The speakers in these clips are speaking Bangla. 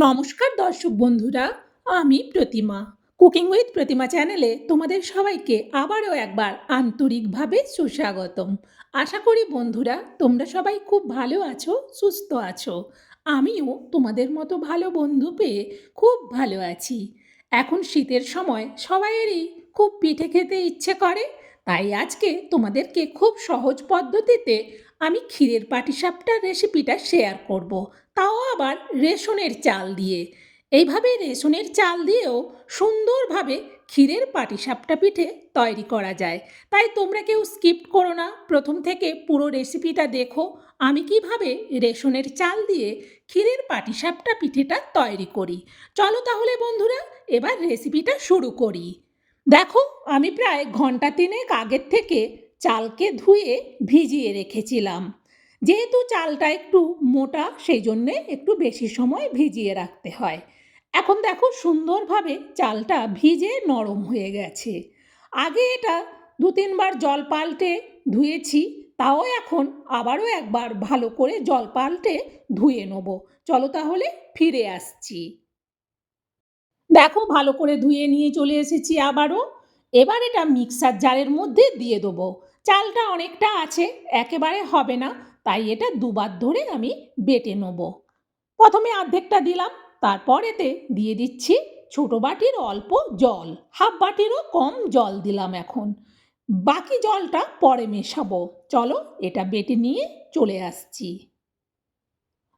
নমস্কার দর্শক বন্ধুরা, আমি প্রতিমা। কুকিং উইথ প্রতিমা চ্যানেলে তোমাদের সবাইকে আবারও একবার আন্তরিকভাবে সুস্বাগতম। আশা করি বন্ধুরা, তোমরা সবাই খুব ভালো আছো, সুস্থ আছো। আমিও তোমাদের মতো ভালো বন্ধু পেয়ে খুব ভালো আছি। এখন শীতের সময়, সবাইয়েরই খুব পিঠে খেতে ইচ্ছে করে, তাই আজকে তোমাদেরকে খুব সহজ পদ্ধতিতে আমি ক্ষীরের পাটিসাপটার রেসিপিটা শেয়ার করব। তাও আবার রেশনের চাল দিয়ে। এইভাবে রেশনের চাল দিয়েও সুন্দরভাবে ক্ষীরের পাটিসাপটা পিঠে তৈরি করা যায়। তাই তোমরা কেউ স্কিপ করো না, প্রথম থেকে পুরো রেসিপিটা দেখো, আমি কীভাবে রেশনের চাল দিয়ে ক্ষীরের পাটিসাপটা পিঠেটা তৈরি করি। চলো তাহলে বন্ধুরা, এবার রেসিপিটা শুরু করি। দেখো, আমি প্রায় ঘণ্টা তিনেক আগের থেকে চালকে ধুয়ে ভিজিয়ে রেখেছিলাম। যেহেতু চালটা একটু মোটা সেই জন্যে একটু বেশি সময় ভিজিয়ে রাখতে হয়। এখন দেখো সুন্দরভাবে চালটা ভিজে নরম হয়ে গেছে। আগে এটা দু তিনবার জল পাল্টে ধুয়েছি, তাও এখন আবারও একবার ভালো করে জল পাল্টে ধুয়ে নেব। চলো তাহলে ফিরে আসছি। দেখো ভালো করে ধুয়ে নিয়ে চলে এসেছি আবারও। এবার এটা মিক্সার জারের মধ্যে দিয়ে দেবো। চালটা অনেকটা আছে, একেবারে হবে না। তাই এটা দুবার ধরে আমি বেটে নেব। প্রথমে অর্ধেকটা দিলাম, তারপর এতে দিয়ে দিচ্ছি ছোটো বাটির অল্প জল, হাফ বাটিরও কম জল দিলাম এখন। বাকি জলটা পরে মেশাবো। চলো এটা বেটে নিয়ে চলে আসছি।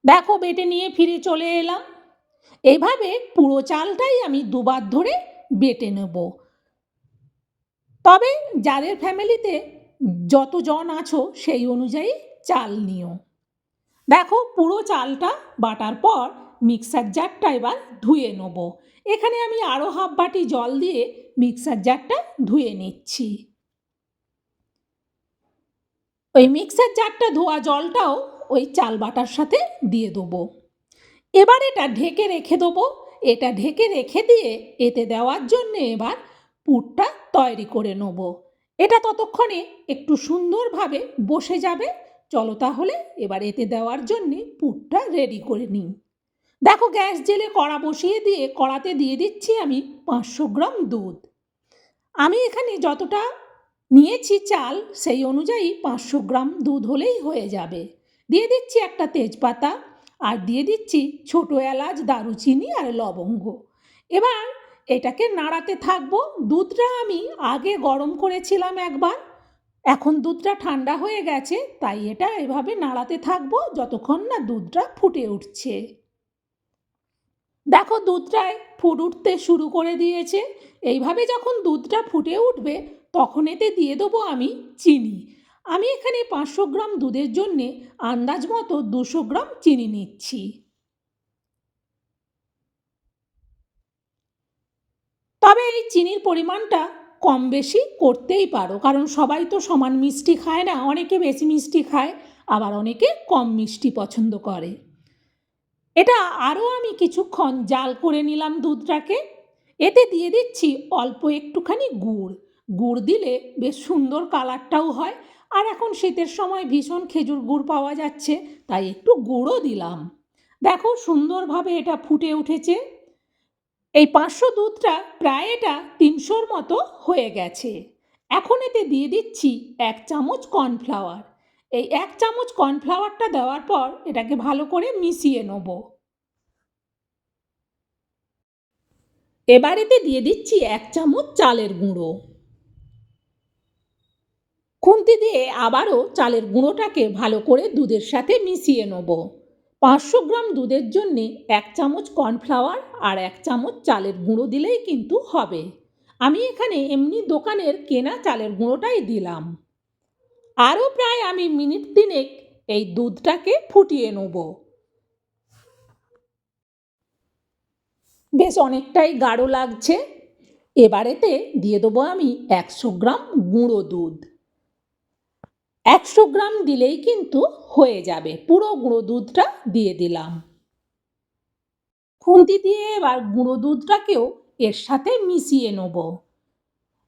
দেখো বেটে নিয়ে ফিরে চলে এলাম। এভাবে পুরো চালটাই আমি দুবার ধরে বেটে নেব। তবে যাদের ফ্যামিলিতে যতজন আছো সেই অনুযায়ী চাল নিও। দেখো পুরো চালটা বাটার পর মিক্সার জারটা এবার ধুয়ে নেব। এখানে আমি আরও হাফ বাটি জল দিয়ে মিক্সার জারটা ধুয়ে নিচ্ছি। ওই মিক্সার জারটা ধোয়া জলটাও ওই চাল বাটার সাথে দিয়ে দেবো। এবার এটা ঢেকে রেখে দেবো। এটা ঢেকে রেখে দিয়ে এতে দেওয়ার জন্য এবার পুরটা তৈরি করে নেব। এটা ততক্ষণে একটু সুন্দরভাবে বসে যাবে। চলো তাহলে এবার এতে দেওয়ার জন্যে পুরটা রেডি করে নিই। দেখো গ্যাস জেলে কড়া বসিয়ে দিয়ে, কড়াতে দিয়ে দিচ্ছি আমি পাঁচশো গ্রাম দুধ। আমি এখানে যতটা নিয়েছি চাল, সেই অনুযায়ী পাঁচশো গ্রাম দুধ হলেই হয়ে যাবে। দিয়ে দিচ্ছি একটা তেজপাতা আর দিয়ে দিচ্ছি ছোটো এলাচ, দারুচিনি আর লবঙ্গ। এবার এটাকে নাড়াতে থাকব। দুধটা আমি আগে গরম করেছিলাম একবার। এখন দুধটা ঠান্ডা হয়ে গেছে, তাই এটা এভাবে নাড়াতে থাকব যতক্ষণ না দুধটা ফুটে উঠছে। দেখো দুধটায় ফুট উঠতে শুরু করে দিয়েছে। এইভাবে যখন দুধটা ফুটে উঠবে, তখন এতে দিয়ে দেবো আমি চিনি। আমি এখানে পাঁচশো গ্রাম দুধের জন্যে আন্দাজ মতো দুশো গ্রাম চিনি নিচ্ছি। তবে এই চিনির পরিমাণটা কম বেশি করতেই পারো। কারণ সবাই তো সমান মিষ্টি খায় না, অনেকে বেশি মিষ্টি খায়, আবার অনেকে কম মিষ্টি পছন্দ করে। এটা আরও আমি কিছুক্ষণ জাল করে নিলাম দুধটাকে। এতে দিয়ে দিচ্ছি অল্প একটুখানি গুড়। গুড় দিলে বেশ সুন্দর কালারটাও হয়। আর এখন শীতের সময় ভীষণ খেজুর গুড় পাওয়া যাচ্ছে, তাই একটু গুঁড়ও দিলাম। দেখো সুন্দরভাবে এটা ফুটে উঠেছে। এই পাঁচশো দুধটা প্রায় এটা তিনশোর মতো হয়ে গেছে। এখন এতে দিয়ে দিচ্ছি এক চামচ কর্নফ্লাওয়ার। এই এক চামচ কর্নফ্লাওয়ারটা দেওয়ার পর এটাকে ভালো করে মিশিয়ে নেব। এবার এতে দিয়ে দিচ্ছি এক চামচ চালের গুঁড়ো। খুন্তি দিয়ে আবারও চালের গুঁড়োটাকে ভালো করে দুধের সাথে মিশিয়ে নেব। পাঁচশো গ্রাম দুধের জন্যে এক চামচ কর্নফ্লাওয়ার আর এক চামচ চালের গুঁড়ো দিলেই কিন্তু হবে। আমি এখানে এমনি দোকানের কেনা চালের গুঁড়োটাই দিলাম। আরও প্রায় আমি মিনিট তিনেক এই দুধটাকে ফুটিয়ে নেব। বেশ অনেকটাই গাঢ় লাগছে। এবারেতে দিয়ে দেবো আমি একশো গ্রাম গুঁড়ো দুধ। একশো গ্রাম দিলেই কিন্তু হয়ে যাবে। পুরো গুঁড়ো দুধটা দিয়ে দিলাম। খুন্তি দিয়ে এবার গুঁড়ো দুধটাকেও এর সাথে মিশিয়ে নেব।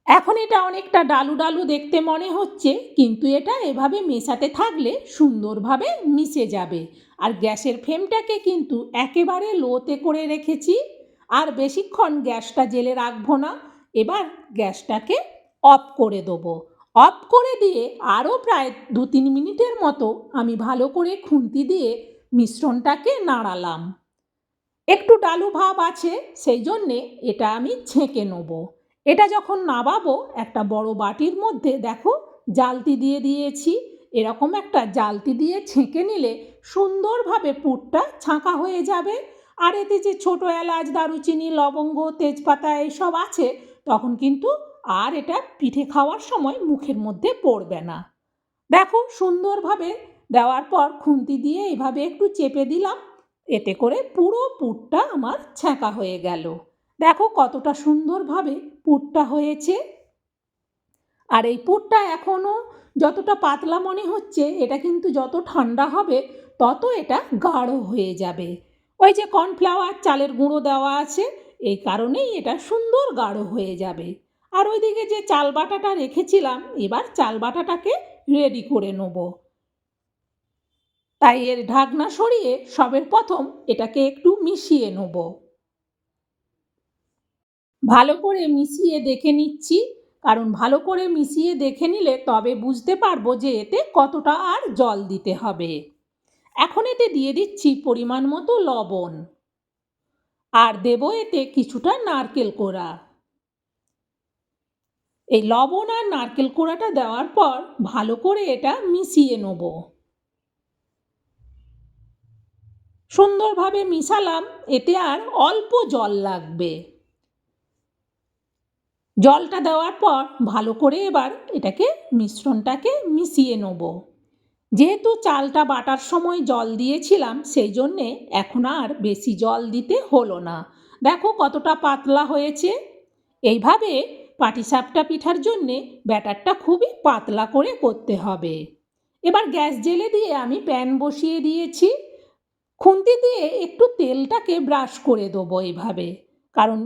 এখন এটা অনেকটা ডালু ডালু দেখতে মনে হচ্ছে, কিন্তু এটা এভাবে মেশাতে থাকলে সুন্দরভাবে মিশে যাবে। আর গ্যাসের ফ্লেমটাকে কিন্তু একেবারে লোতে করে রেখেছি। আর বেশিক্ষণ গ্যাসটা জেলে রাখব না, এবার গ্যাসটাকে অফ করে দেবো। অফ করে দিয়ে আরও প্রায় দু তিন মিনিটের মতো আমি ভালো করে খুন্তি দিয়ে মিশ্রণটাকে নাড়ালাম। একটু ডালু ভাব আছে, সেই জন্যে এটা আমি ছেঁকে নেব। এটা যখন নাবাবো, একটা বড় বাটির মধ্যে দেখো, জালতি দিয়ে দিয়েছি। এরকম একটা জালতি দিয়ে ছেঁকে নিলে সুন্দরভাবে পুরটা ছাঁকা হয়ে যাবে। আর এতে যে ছোটো এলাচ, দারুচিনি, লবঙ্গ, তেজপাতা এইসব আছে, তখন কিন্তু আর এটা পিঠে খাওয়ার সময় মুখের মধ্যে পড়বে না। দেখো, সুন্দরভাবে দেওয়ার পর খুন্তি দিয়ে এভাবে একটু চেপে দিলাম, এতে করে পুরো পুরটা আমার ছ্যাঁকা হয়ে গেল। দেখো কতটা সুন্দরভাবে পুরটা হয়েছে। আর এই পুরটা এখনও যতটা পাতলা মনে হচ্ছে, এটা কিন্তু যত ঠান্ডা হবে, তত এটা গাঢ় হয়ে যাবে। ওই যে কর্নফ্লাওয়ার চালের গুঁড়ো দেওয়া আছে, এই কারণেই এটা সুন্দর গাঢ় হয়ে যাবে। আর ওইদিকে যে চাল বাটাটা রেখেছিলাম, এবার চাল বাটাটাকে রেডি করে নেব। তাই এর ঢাকনা সরিয়ে সবের প্রথম এটাকে একটু মিশিয়ে নেব। ভালো করে মিশিয়ে দেখে নিচ্ছি, কারণ ভালো করে মিশিয়ে দেখে নিলে তবে বুঝতে পারব যে এতে কতটা আর জল দিতে হবে। এখন এতে দিয়ে দিচ্ছি পরিমাণ মতো লবণ। আর দেব এতে কিছুটা নারকেল কোড়া। এই লবণ আর নারকেল কোড়াটা দেওয়ার পর ভালো করে এটা মিশিয়ে নেব। সুন্দরভাবে মিশালাম, এতে আর অল্প জল লাগবে। জলটা দেওয়ার পর ভালো করে এবার এটাকে, মিশ্রণটাকে মিশিয়ে নেব। যেহেতু চালটা বাটার সময় জল দিয়েছিলাম, সেই জন্যে এখন আর বেশি জল দিতে হলো না। দেখো কতটা পাতলা হয়েছে। এইভাবে পাটিসাপটা পিঠার জন্যে ব্যাটারটা খুবই পাতলা করে করতে হবে। এবার গ্যাস জেলে দিয়ে আমি প্যান বসিয়ে দিয়েছি। খুন্তি দিয়ে একটু তেলটাকে ব্রাশ করে দেবো এইভাবে কারণ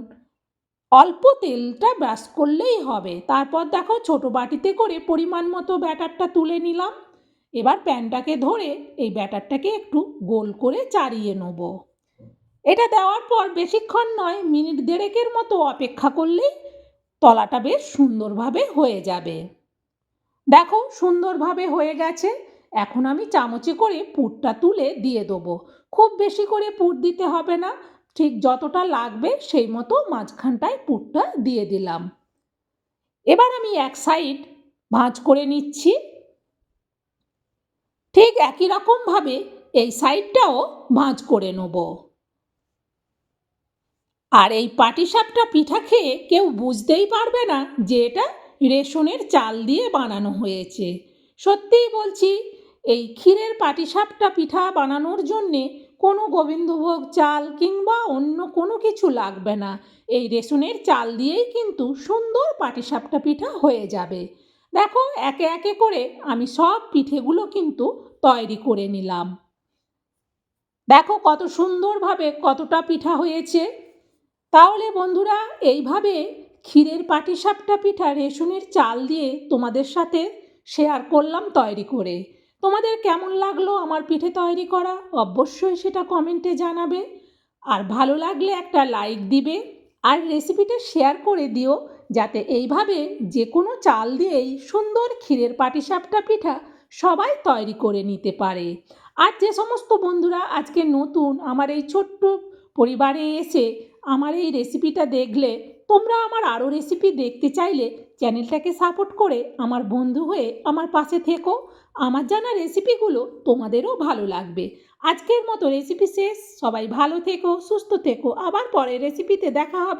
অল্প তেলটা ব্রাশ করলেই হবে। তারপর দেখো ছোট বাটিতে করে পরিমাণ মতো ব্যাটারটা তুলে নিলাম। এবার প্যানটাকে ধরে এই ব্যাটারটাকে একটু গোল করে চাড়িয়ে নেব। এটা দেওয়ার পর বেশিক্ষণ নয়, মিনিট দেড়েকের মতো অপেক্ষা করলেই তলাটা বেশ সুন্দরভাবে হয়ে যাবে। দেখো সুন্দরভাবে হয়ে গেছে। এখন আমি চামচে করে পুরটা তুলে দিয়ে দেবো। খুব বেশি করে পুর দিতে হবে না। ঠিক যতটা লাগবে সেই মতো মাঝখানটায় পুরটা দিয়ে দিলাম। এবার আমি এক সাইড ভাঁজ করে নিচ্ছি। ঠিক একই রকমভাবে এই সাইডটাও ভাঁজ করে নেব। আর এই পাটিসাপটা পিঠা খেয়ে কেউ বুঝতেই পারবে না যে এটা রেশনের চাল দিয়ে বানানো হয়েছে। সত্যিই বলছি এই ক্ষীরের পাটিসাপটা পিঠা বানানোর জন্যে কোনো গোবিন্দভোগ চাল কিংবা অন্য কোনো কিছু লাগবে না। এই রেশনের চাল দিয়েই কিন্তু সুন্দর পাটিসাপটা পিঠা হয়ে যাবে। দেখো, একে একে করে আমি সব পিঠেগুলো কিন্তু তৈরি করে নিলাম। দেখো কত সুন্দরভাবে কতটা পিঠা হয়েছে। তাহলে বন্ধুরা, এইভাবে ক্ষীরের পাটিসাপটা পিঠা রেশনের চাল দিয়ে তোমাদের সাথে শেয়ার করলাম তৈরি করে। তোমাদের কেমন লাগল আমার পিঠে তৈরি করা? অবশ্যই সেটা কমেন্টে জানাবে। আর ভালো লাগলে একটা লাইক দিবে। আর রেসিপিটা শেয়ার করে দিও, যাতে এইভাবে যে কোনো চাল দিয়েই সুন্দর ক্ষীরের পাটিসাপটা পিঠা সবাই তৈরি করে নিতে পারে। আর যে সমস্ত বন্ধুরা আজকে নতুন আমার এই ছোট্ট পরিবারে এসে আমার এই রেসিপিটা দেখলে তোমরা আমার আরও রেসিপি দেখতে চাইলে চ্যানেলটাকে সাপোর্ট করে আমার বন্ধু হয়ে আমার পাশে থেকো। আমার জানা রেসিপিগুলো তোমাদেরও ভালো লাগবে। আজকের মতো রেসিপি শেষ। সবাই ভালো থেকো, সুস্থ থেকো। আবার পরে রেসিপিতে দেখা হবে।